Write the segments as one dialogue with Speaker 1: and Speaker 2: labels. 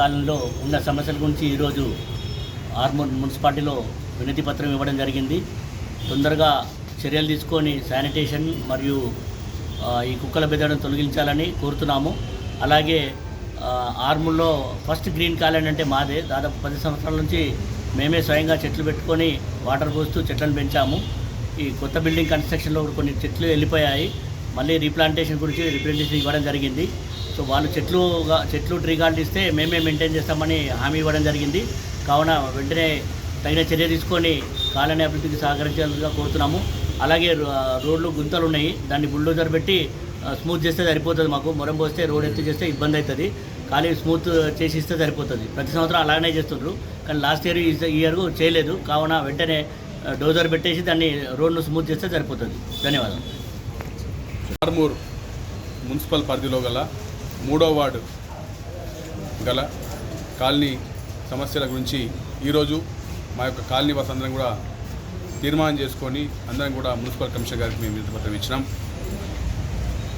Speaker 1: కాలంలో ఉన్న సమస్యల గురించి ఈరోజు ఆర్మూర్ మున్సిపాలిటీలో వినతి పత్రం ఇవ్వడం జరిగింది. తొందరగా చర్యలు తీసుకొని శానిటేషన్ మరియు ఈ కుక్కల బెదడను తొలగించాలని కోరుతున్నాము. అలాగే ఆ, ఆర్మూర్లో ఫస్ట్ గ్రీన్ కాలనీ అంటే మాదే. దాదాపు పది సంవత్సరాల నుంచి మేమే స్వయంగా చెట్లు పెట్టుకొని వాటర్ పోస్తూ చెట్లను పెంచాము. ఈ కొత్త బిల్డింగ్ కన్స్ట్రక్షన్లో కొన్ని చెట్లు వెళ్ళిపోయాయి. మళ్ళీ రీప్లాంటేషన్ గురించి రిప్రజెంటేషన్ ఇవ్వడం జరిగింది. సో వాళ్ళు చెట్లు చెట్లు ట్రీ గార్డెన్ ఇస్తే మేమే మెయింటైన్ చేస్తామని హామీ ఇవ్వడం జరిగింది. కావున వెంటనే తగిన చర్య తీసుకొని కాలనీ అభివృద్ధికి సహకరించాలిగా కోరుతున్నాము. అలాగే రో- రోడ్లు గుంతలు ఉన్నాయి. దాన్ని బుల్డోజర్ పెట్టి స్మూత్ చేస్తే సరిపోతుంది మాకు. మొరం పోస్తే రోడ్ ఎత్తు చేస్తే ఇబ్బంది అవుతుంది. ఖాళీ స్మూత్ చేసి ఇస్తే సరిపోతుంది. ప్రతి సంవత్సరం అలాగనే చేస్తుండ్రు. కానీ లాస్ట్ ఇయర్ ఈ ఇయర్ చేయలేదు. కావున వెంటనే డోజర్ పెట్టేసి దాన్ని రోడ్ను స్మూత్ చేస్తే సరిపోతుంది. ధన్యవాదాలు.
Speaker 2: ఆర్మూర్ మున్సిపల్ పరిధిలో గల మూడో వార్డు గల కాలనీ సమస్యల గురించి ఈరోజు మా యొక్క కాలనీ వాసులందరం కూడా తీర్మానం చేసుకొని అందరం కూడా మున్సిపల్ కమిషనర్ గారికి మేము వినతి ఇచ్చినాం.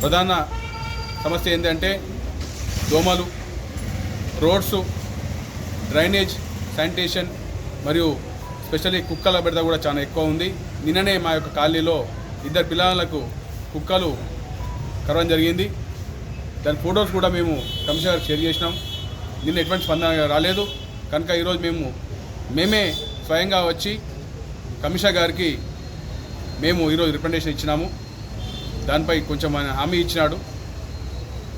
Speaker 2: ప్రధాన సమస్య ఏంటంటే దోమలు రోడ్స్ డ్రైనేజ్ శానిటేషన్ మరియు స్పెషల్లీ కుక్కల బెడద కూడా చాలా ఎక్కువ ఉంది. నిన్ననే మా యొక్క కాలనీలో ఇద్దరు పిల్లలకు కుక్కలు కరవడం జరిగింది. దాని ఫొటోస్ కూడా మేము కమిషనర్ గారికి షేర్ చేసినాం. నిన్న ఎటువంటి స్పందన రాలేదు. కనుక ఈరోజు మేము మేమే స్వయంగా వచ్చి కమిషనర్ గారికి మేము ఈరోజు రిప్రజెంటేషన్ ఇచ్చినాము. దానిపై కొంచెం హామీ ఇచ్చినాడు.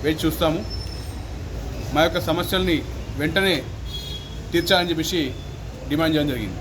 Speaker 2: వేచి చూస్తాము. మా యొక్క సమస్యల్ని వెంటనే తీర్చాలని చెప్పేసి డిమాండ్ చేయడం జరిగింది.